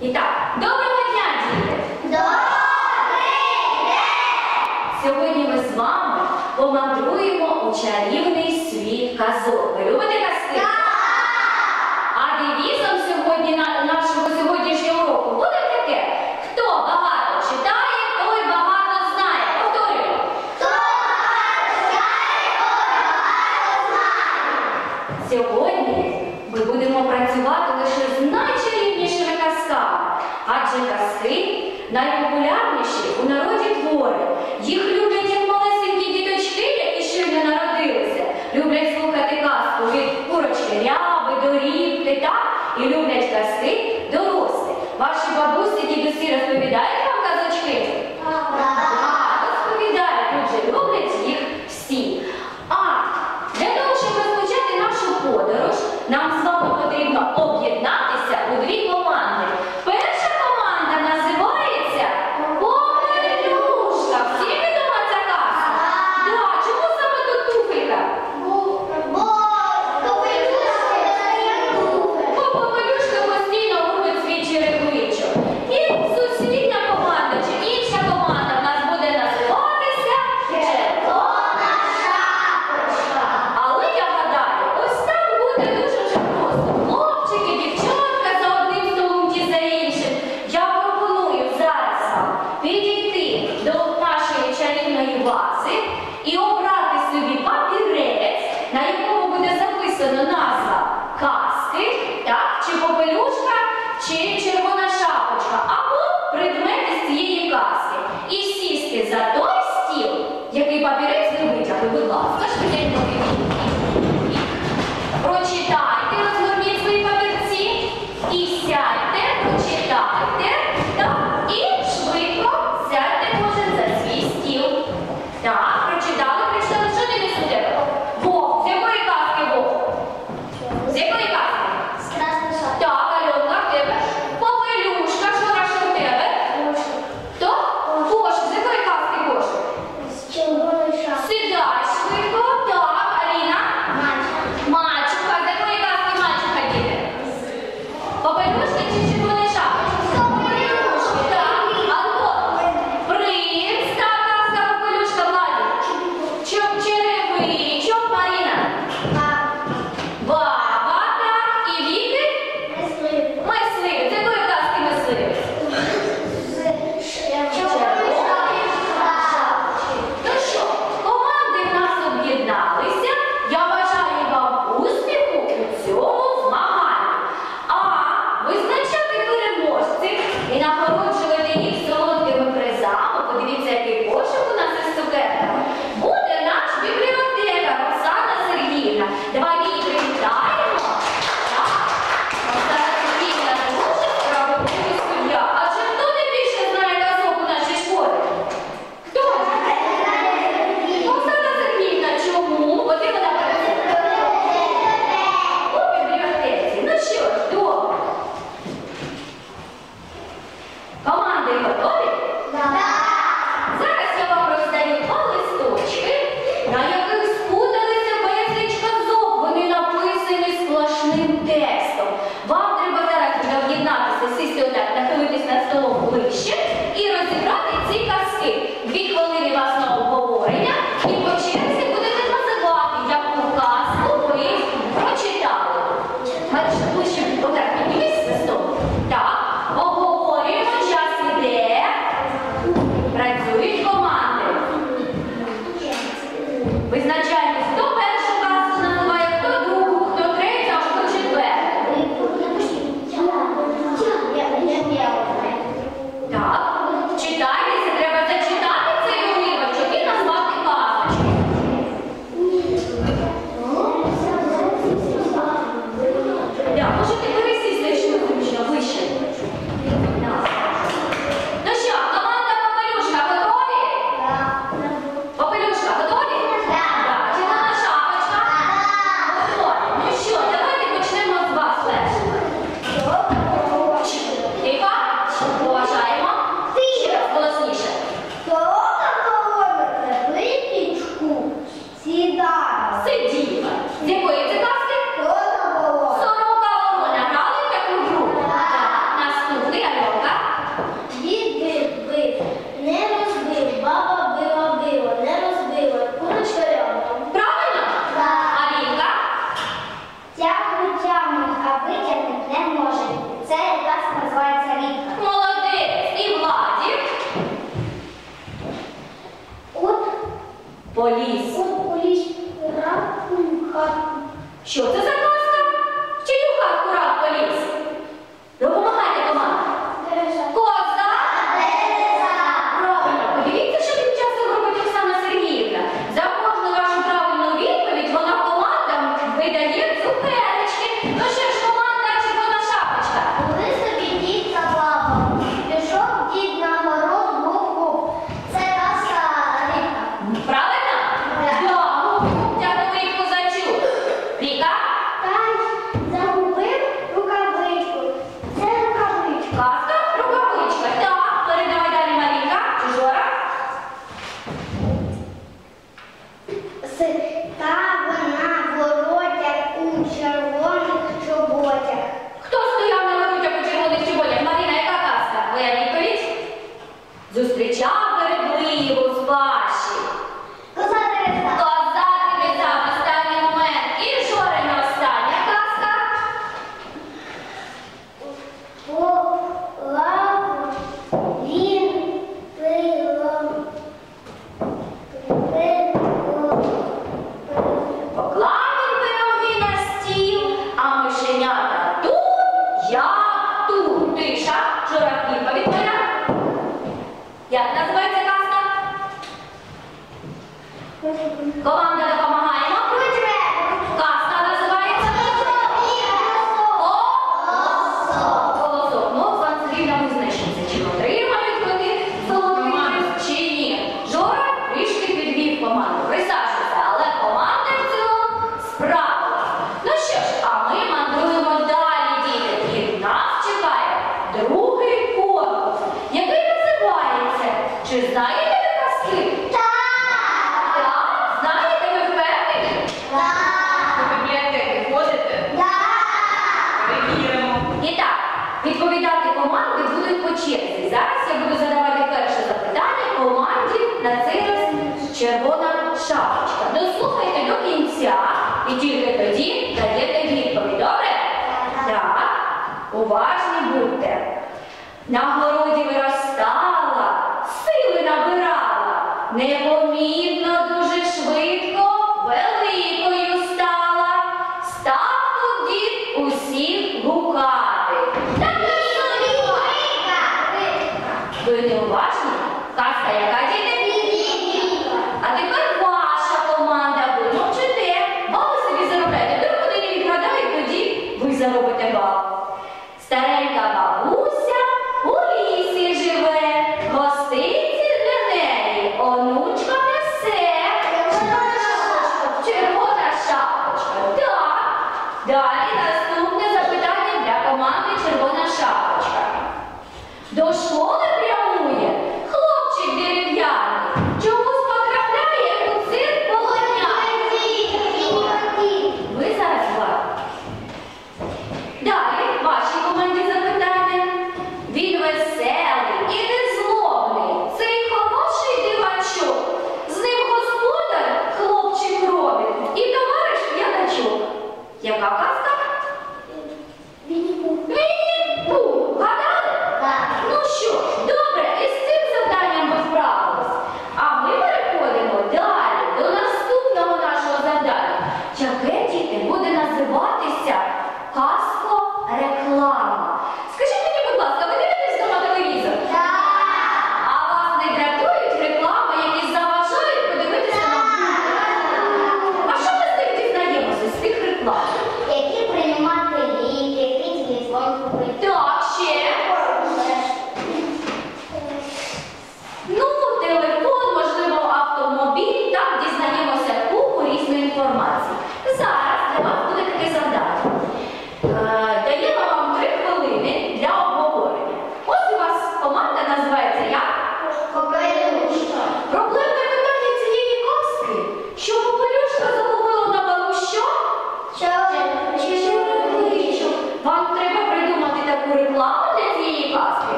І так, доброго дня, діти! Добрий день! Сьогодні ми з вами помандруємо у чарівний світ казок. Ви любите казки? Так! А дивізом сьогодні нашого сьогоднішнього року буде таке, хто багато читає. Найпопулярніші у народі твори. Їх люди. Сідала. Сиділа. З якої тільки тоді даєте відповідь. Добре? Так. Уважні будьте. На городі вирощуєте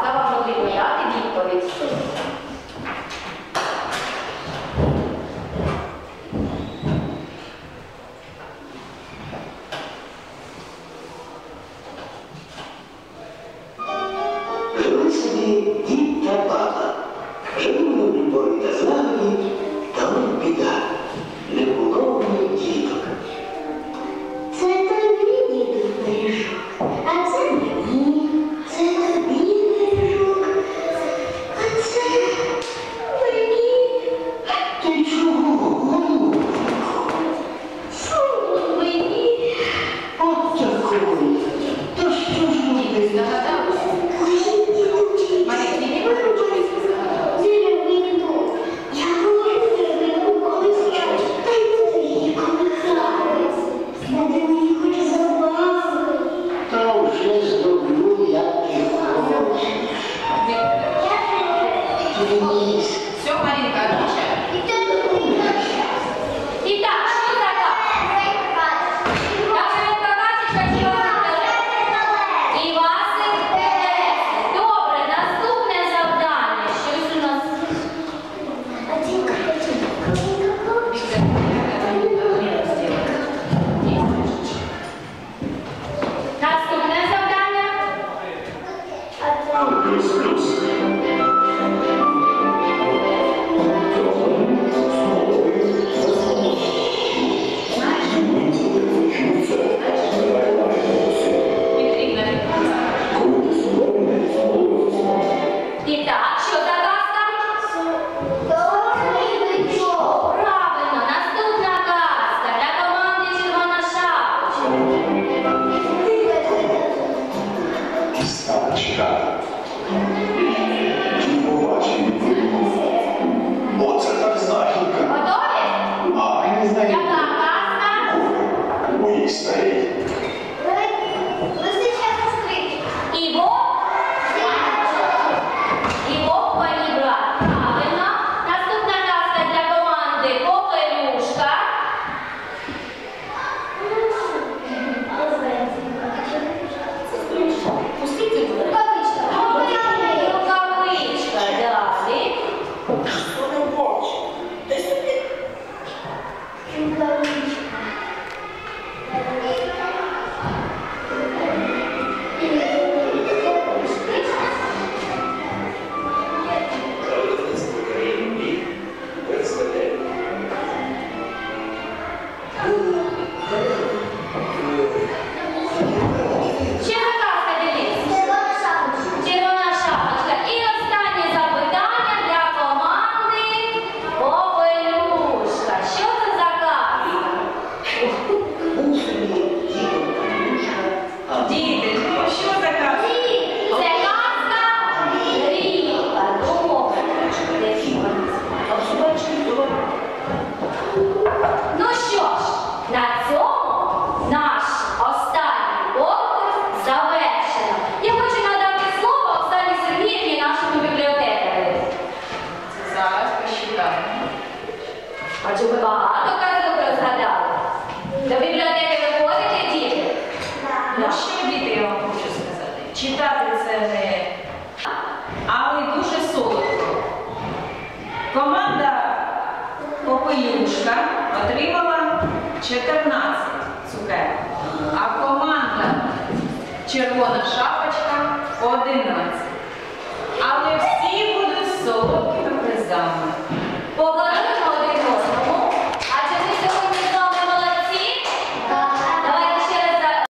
stavano dei quadrati di Ippoliz ж